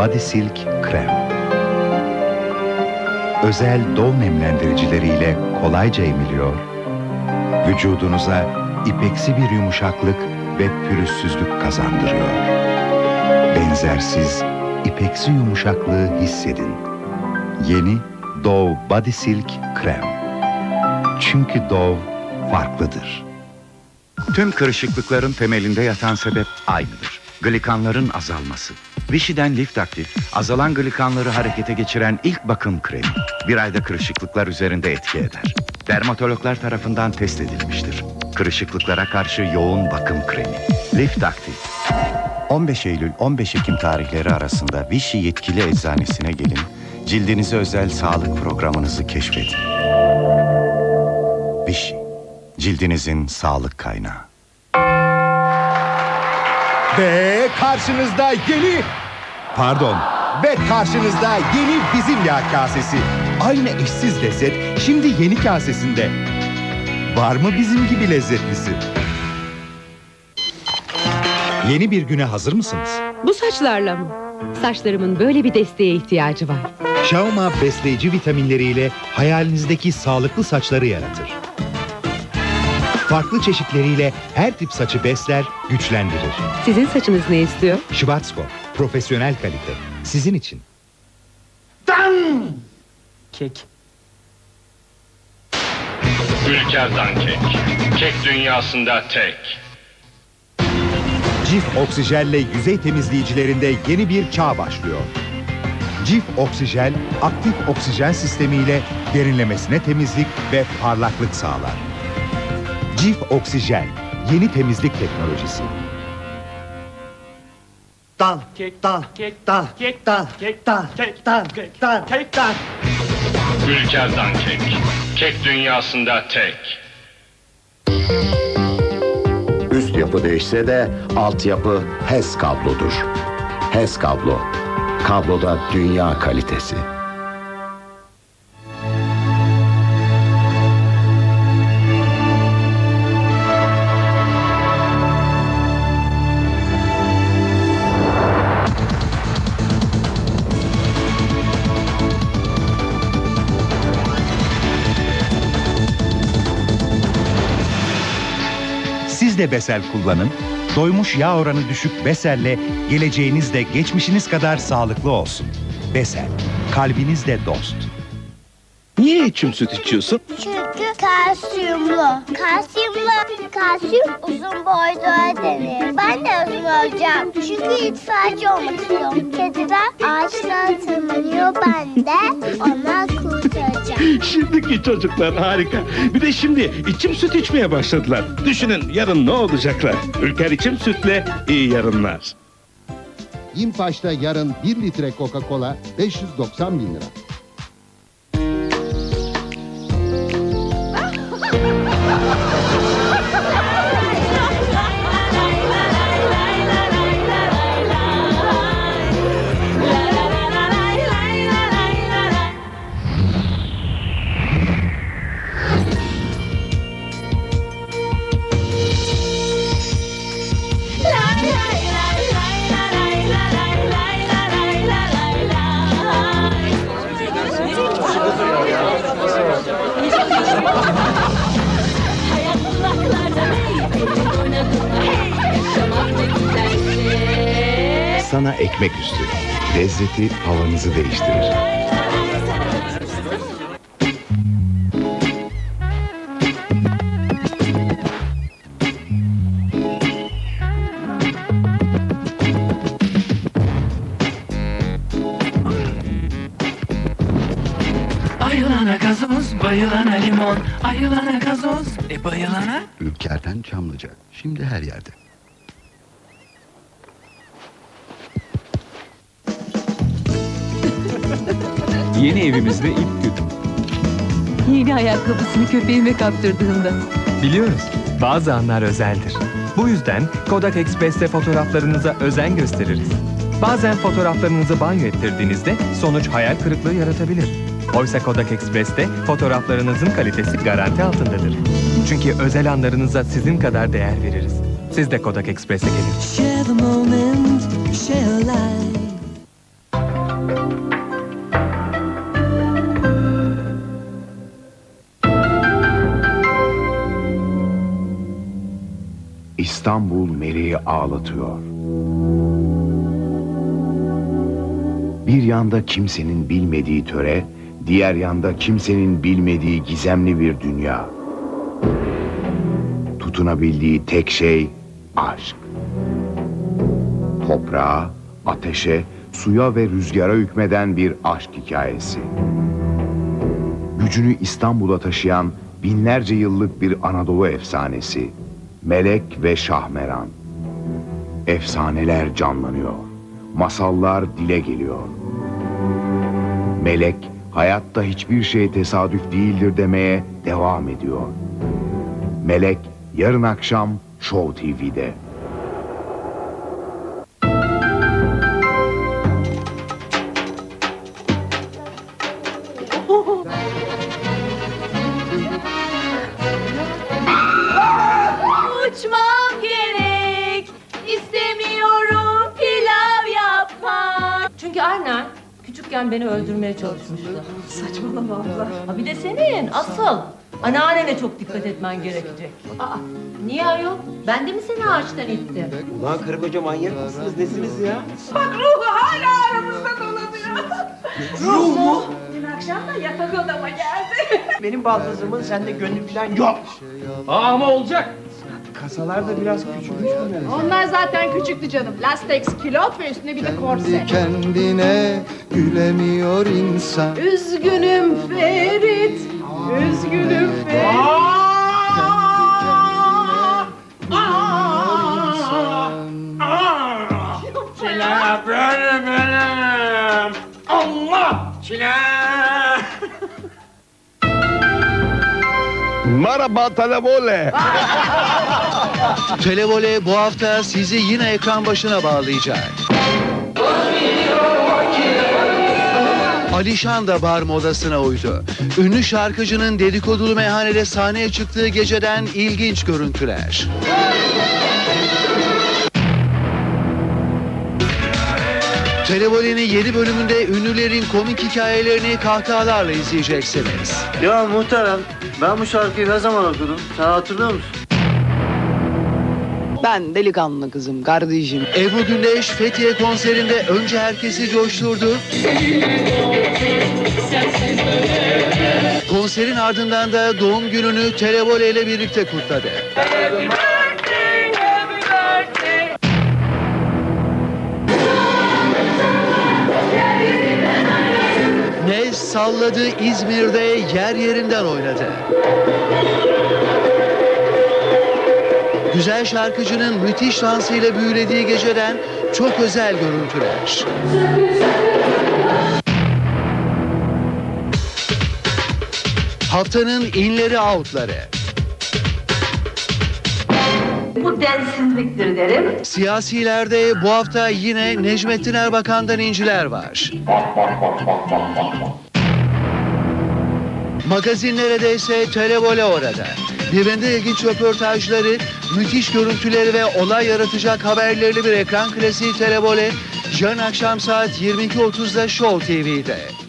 Body Silk Krem. Özel Dove nemlendiricileriyle kolayca emiliyor. Vücudunuza ipeksi bir yumuşaklık ve pürüzsüzlük kazandırıyor. Benzersiz ipeksi yumuşaklığı hissedin. Yeni Dove Body Silk Krem. Çünkü Dove farklıdır. Tüm kırışıklıkların temelinde yatan sebep aynıdır. Glikanların azalması. Vichy'den Lift Aktif, azalan glikanları harekete geçiren ilk bakım kremi. Bir ayda kırışıklıklar üzerinde etki eder. Dermatologlar tarafından test edilmiştir. Kırışıklıklara karşı yoğun bakım kremi. Lift Aktif. 15 Eylül 15 Ekim tarihleri arasında Vichy yetkili eczanesine gelin, cildinize özel sağlık programınızı keşfedin. Vichy, cildinizin sağlık kaynağı. Ve karşınızda yeni... Pardon. Ve karşınızda yeni bizim yağ kasesi. Aynı eşsiz lezzet şimdi yeni kasesinde. Var mı bizim gibi lezzetlisi? Yeni bir güne hazır mısınız? Bu saçlarla mı? Saçlarımın böyle bir desteğe ihtiyacı var. Xiaoma besleyici vitaminleriyle hayalinizdeki sağlıklı saçları yaratır. Farklı çeşitleriyle her tip saçı besler, güçlendirir. Sizin saçınız ne istiyor? Schwarzkopf, profesyonel kalite. Sizin için. Kek. Ülker'den kek. Kek dünyasında tek. Cif Oksijel ile yüzey temizleyicilerinde yeni bir çağ başlıyor. Cif Oksijel, aktif oksijen sistemiyle derinlemesine temizlik ve parlaklık sağlar. Cif Oksijel, yeni temizlik teknolojisi. Dal. Kek. Dal. Kek. Dal. Kek. Dal. Kek. Dal. Kek. Dal. Kek. Dal. Kek. Dal. Ülker'den kek. Kek dünyasında tek. Üst yapı değişse de altyapı HES kablodur. HES kablo. Kabloda dünya kalitesi. Siz de Besel kullanın. Doymuş yağ oranı düşük Besel'le geleceğiniz de geçmişiniz kadar sağlıklı olsun. Besel, kalbiniz de dost. Niye içim süt içiyorsun? Çünkü kalsiyumlu. Kalsiyumlu. Kalsiyum uzun boylu denir. Ben de uzun olacağım. Çünkü itfaiyeci olmak istiyorum. Kediler ağaçtan tırmanıyor. Ben de ona kurtaracağım. Şimdiki çocuklar harika. Bir de şimdi içim süt içmeye başladılar. Düşünün yarın ne olacaklar? Ülker içim sütle iyi yarınlar. İmpaş'ta yarın 1 litre Coca-Cola 590 bin lira. Sana ekmek üstü. Lezzeti havanızı değiştirir. Ayılana gazoz, bayılana limon. Ayılana gazoz, e bayılana... Ülker'den Çamlıca. Şimdi her yerde. Yeni evimizde ilk gün. Yeni ayakkabısını köpeğime kaptırdığımda. Biliyoruz, bazı anlar özeldir. Bu yüzden Kodak Express'te fotoğraflarınıza özen gösteririz. Bazen fotoğraflarınızı banyo ettirdiğinizde sonuç hayal kırıklığı yaratabilir. Oysa Kodak Express'te fotoğraflarınızın kalitesi garanti altındadır. Çünkü özel anlarınıza sizin kadar değer veririz. Siz de Kodak Express'e gelin. Share the moment, share life. İstanbul meleği ağlatıyor. Bir yanda kimsenin bilmediği töre, diğer yanda kimsenin bilmediği gizemli bir dünya. Tutunabildiği tek şey aşk. Toprağa, ateşe, suya ve rüzgara hükmeden bir aşk hikayesi. Gücünü İstanbul'a taşıyan binlerce yıllık bir Anadolu efsanesi. Melek ve Şahmeran. Efsaneler canlanıyor. Masallar dile geliyor. Melek hayatta hiçbir şey tesadüf değildir demeye devam ediyor. Melek yarın akşam Show TV'de. Küçükken beni öldürmeye çalışmıştı. Saçmalama abla. Ha bir de senin asıl. Anneannene çok dikkat etmen gerekecek. Aa, niye ayol? Ben de mi seni ağaçtan ittim? Ulan karı koca manyak mısınız nesiniz ya? Bak ruhu hala aramızda dolanıyor. Ruh mu? Dün akşam da yatak odama geldi. Benim baldızımın sende gönlü falan yok. Aa, ama olacak. Kasalar da biraz küçülmüş mü? Onlar zaten küçüktü canım. Lastex kilot ve üstüne bir de korse. Kendine gülemiyor insan. Üzgünüm Ferit. Üzgünüm Merhaba televole. Televole bu hafta sizi yine ekran başına bağlayacak. Alişan da bar modasına uydu. Ünlü şarkıcının dedikodulu meyhanede sahneye çıktığı geceden ilginç görüntüler. Televole'nin yeni bölümünde ünlülerin komik hikayelerini kahkahalarla izleyeceksiniz. Ya muhterem ben bu şarkıyı ne zaman okudum? Sen hatırlıyor musun? Ben delikanlı kızım kardeşim. Ebru Gündeş Fethiye konserinde önce herkesi coşturdu. Konserin ardından da doğum gününü Televole ile birlikte kutladı. Salladı İzmir'de yer yerinden oynadı. Güzel şarkıcının müthiş dansıyla büyülediği geceden çok özel görüntüler. Haftanın inleri outları. Bu densizliktir derim. Siyasilerde bu hafta yine Necmettin Erbakan'dan inciler var. Magazinlere ise televole orada. Birbirinde ilginç röportajları, müthiş görüntüleri ve olay yaratacak haberlerli bir ekran klasiği televole yarın akşam saat 22.30'da Show TV'de.